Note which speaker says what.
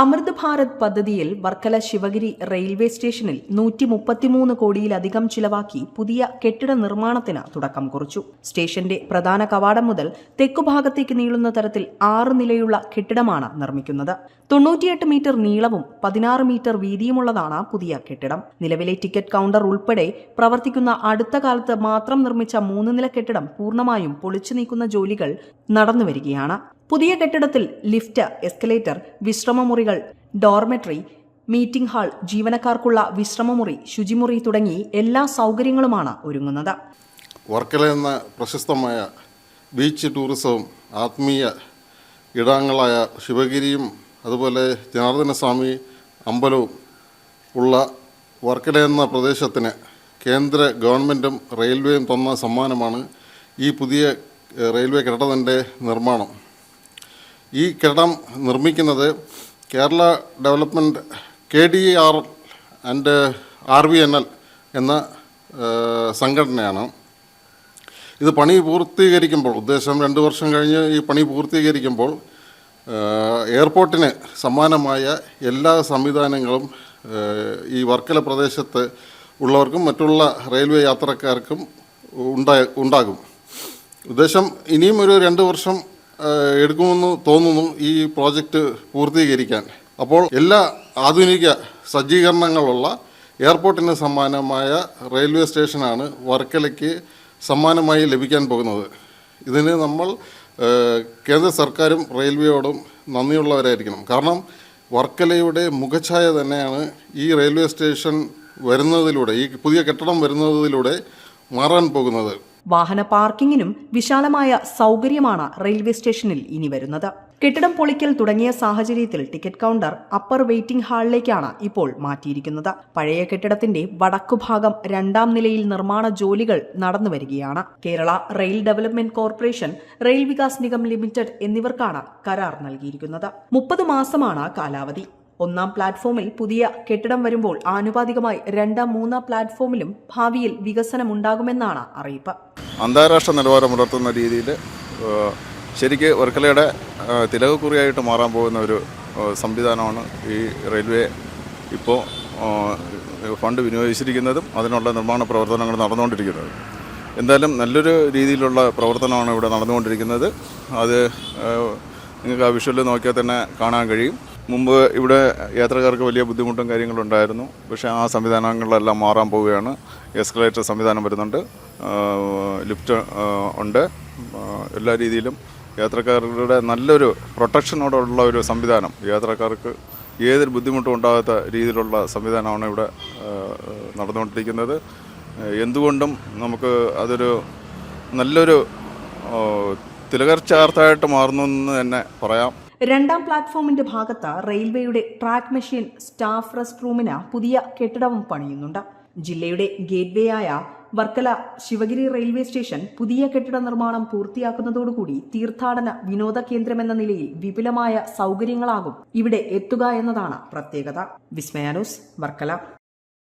Speaker 1: അമൃത് ഭാരത് പദ്ധതിയിൽ വർക്കല ശിവഗിരി റെയിൽവേ സ്റ്റേഷനിൽ നൂറ്റി മുപ്പത്തിമൂന്ന് കോടിയിലധികം ചിലവാക്കി പുതിയ കെട്ടിട നിർമ്മാണത്തിന് തുടക്കം കുറിച്ചു. സ്റ്റേഷന്റെ പ്രധാന കവാടം മുതൽ തെക്കുഭാഗത്തേക്ക് നീളുന്ന തരത്തിൽ ആറ് നിലയുള്ള കെട്ടിടമാണ് നിർമ്മിക്കുന്നത്. തൊണ്ണൂറ്റിയെട്ട് മീറ്റർ നീളവും പതിനാറ് മീറ്റർ വീതിയുമുള്ളതാണ് പുതിയ കെട്ടിടം. നിലവിലെ ടിക്കറ്റ് കൗണ്ടർ ഉൾപ്പെടെ പ്രവർത്തിക്കുന്ന അടുത്ത കാലത്ത് മാത്രം നിർമ്മിച്ച മൂന്ന് നില കെട്ടിടം പൂർണമായും പൊളിച്ചു നീക്കുന്ന ജോലികൾ നടന്നുവരികയാണ്. പുതിയ കെട്ടിടത്തിൽ ലിഫ്റ്റ് എസ്കലേറ്റർ വിശ്രമമുറികൾ ഡോർമെട്രി മീറ്റിംഗ് ഹാൾ ജീവനക്കാർക്കുള്ള വിശ്രമമുറി ശുചിമുറി തുടങ്ങി എല്ലാ സൗകര്യങ്ങളുമാണ് ഒരുങ്ങുന്നത്.
Speaker 2: വർക്കല എന്ന പ്രശസ്തമായ ബീച്ച് ടൂറിസവും ആത്മീയ ഇടങ്ങളായ ശിവഗിരിയും അതുപോലെ ജനാർദ്ദന സ്വാമി അമ്പലവും ഉള്ള വർക്കല എന്ന പ്രദേശത്തിന് കേന്ദ്ര ഗവൺമെന്റും റെയിൽവേയും തന്ന സമ്മാനമാണ് ഈ പുതിയ റെയിൽവേ കെട്ടിടത്തിന്റെ നിർമ്മാണം. ഈ കെട്ടിടം നിർമ്മിക്കുന്നത് Kerala development K D R and R V N L എന്ന സംഘടനയാണ്. ഇത് പണി പൂർത്തീകരിക്കുമ്പോൾ ഉദ്ദേശം രണ്ട് വർഷം കഴിഞ്ഞ് ഈ പണി പൂർത്തീകരിക്കുമ്പോൾ എയർപോർട്ടിന് സമാനമായ എല്ലാ സംവിധാനങ്ങളും ഈ വർക്കല പ്രദേശത്ത് ഉള്ളവർക്കും മറ്റുള്ള റെയിൽവേ യാത്രക്കാർക്കും ഉണ്ടാ ഉണ്ടാകും. ഉദ്ദേശം ഇനിയും ഒരു രണ്ട് വർഷം എടുക്കുമെന്ന് തോന്നുന്നു ഈ പ്രോജക്റ്റ് പൂർത്തീകരിക്കാൻ. അപ്പോൾ എല്ലാ ആധുനിക സജ്ജീകരണങ്ങളുള്ള എയർപോർട്ടിന് സമാനമായ റെയിൽവേ സ്റ്റേഷനാണ് വർക്കലയ്ക്ക് സമ്മാനമായി ലഭിക്കാൻ പോകുന്നത്. ഇതിന് നമ്മൾ കേന്ദ്ര സർക്കാരും റെയിൽവേയോടും നന്ദിയുള്ളവരായിരിക്കണം. കാരണം വർക്കലയുടെ മുഖഛായ തന്നെയാണ് ഈ റെയിൽവേ സ്റ്റേഷൻ വരുന്നതിലൂടെ ഈ പുതിയ കെട്ടിടം വരുന്നതിലൂടെ മാറാൻ പോകുന്നത്.
Speaker 1: വാഹന പാർക്കിങ്ങിനും വിശാലമായ സൗകര്യമാണ് റെയിൽവേ സ്റ്റേഷനിൽ ഇനി വരുന്നത്. കെട്ടിടം പൊളിക്കൽ തുടങ്ങിയ സാഹചര്യത്തിൽ ടിക്കറ്റ് കൗണ്ടർ അപ്പർ വെയിറ്റിംഗ് ഹാളിലേക്കാണ് ഇപ്പോൾ മാറ്റിയിരിക്കുന്നത്. പഴയ കെട്ടിടത്തിന്റെ വടക്കുഭാഗം രണ്ടാം നിലയിൽ നിർമ്മാണ ജോലികൾ നടന്നു വരികയാണ്. Kerala rail development corporation rail Vikas Nigam limited എന്നിവർക്കാണ് കരാർ നൽകിയിരിക്കുന്നത്. മുപ്പത് മാസമാണ് കാലാവധി. ഒന്നാം പ്ലാറ്റ്ഫോമിൽ പുതിയ കെട്ടിടം വരുമ്പോൾ ആനുപാതികമായി രണ്ടാം മൂന്നാം പ്ലാറ്റ്ഫോമിലും ഭാവിയിൽ വികസനം ഉണ്ടാകുമെന്നാണ് അറിയിപ്പ്.
Speaker 3: അന്താരാഷ്ട്ര നിലവാരം പുലർത്തുന്ന രീതിയിൽ ശരിക്ക് വർക്കലയുടെ ആ, തിലകക്കുറിയായിട്ട് മാറാൻ പോകുന്ന ഒരു സംവിധാനമാണ് ഈ റെയിൽവേ ഇപ്പോൾ ഫണ്ട് വിനിയോഗിച്ചിരിക്കുന്നതും അതിനുള്ള നിർമ്മാണ പ്രവർത്തനങ്ങൾ നടന്നുകൊണ്ടിരിക്കുന്നത്. എന്തായാലും നല്ലൊരു രീതിയിലുള്ള പ്രവർത്തനമാണ് ഇവിടെ നടന്നുകൊണ്ടിരിക്കുന്നത്. അത് നിങ്ങൾക്ക് ആ വിഷ്വലിൽ നോക്കിയാൽ തന്നെ കാണാൻ കഴിയും. മുമ്പ് ഇവിടെ യാത്രക്കാർക്ക് വലിയ ബുദ്ധിമുട്ടും കാര്യങ്ങളും ഉണ്ടായിരുന്നു. പക്ഷേ ആ സംവിധാനങ്ങളെല്ലാം മാറാൻ പോവുകയാണ്. എസ്കലേറ്റർ സംവിധാനം വരുന്നുണ്ട്. ലിഫ്റ്റ് ഉണ്ട്. എല്ലാ രീതിയിലും യാത്രക്കാരുടെ നല്ലൊരു പ്രൊട്ടക്ഷനോടുള്ള ഒരു സംവിധാനം. യാത്രക്കാർക്ക് ഏതൊരു ബുദ്ധിമുട്ടും ഉണ്ടാകാത്ത രീതിയിലുള്ള സംവിധാനമാണ് ഇവിടെ നടന്നുകൊണ്ടിരിക്കുന്നത്. എന്തുകൊണ്ടും നമുക്ക് അതൊരു നല്ലൊരു തിലകർച്ചാർത്ഥമായിട്ട് മാറുന്നു എന്ന് തന്നെ പറയാം.
Speaker 1: രണ്ടാം പ്ലാറ്റ്ഫോമിന്റെ ഭാഗത്ത് റെയിൽവേയുടെ ട്രാക്ക് മെഷീൻ സ്റ്റാഫ് റെസ്റ്റ് റൂമിന് പുതിയ കെട്ടിടവും പണിയുന്നുണ്ട്. ജില്ലയുടെ ഗേറ്റ്വേ ആയ വർക്കല ശിവഗിരി റെയിൽവേ സ്റ്റേഷൻ പുതിയ കെട്ടിട നിർമ്മാണം പൂർത്തിയാക്കുന്നതോടുകൂടി തീർത്ഥാടന വിനോദ കേന്ദ്രമെന്ന നിലയിൽ വിപുലമായ സൗകര്യങ്ങളാകും ഇവിടെ എത്തുക എന്നതാണ് പ്രത്യേകത. വിസ്മയാനൂസ് വർക്കല.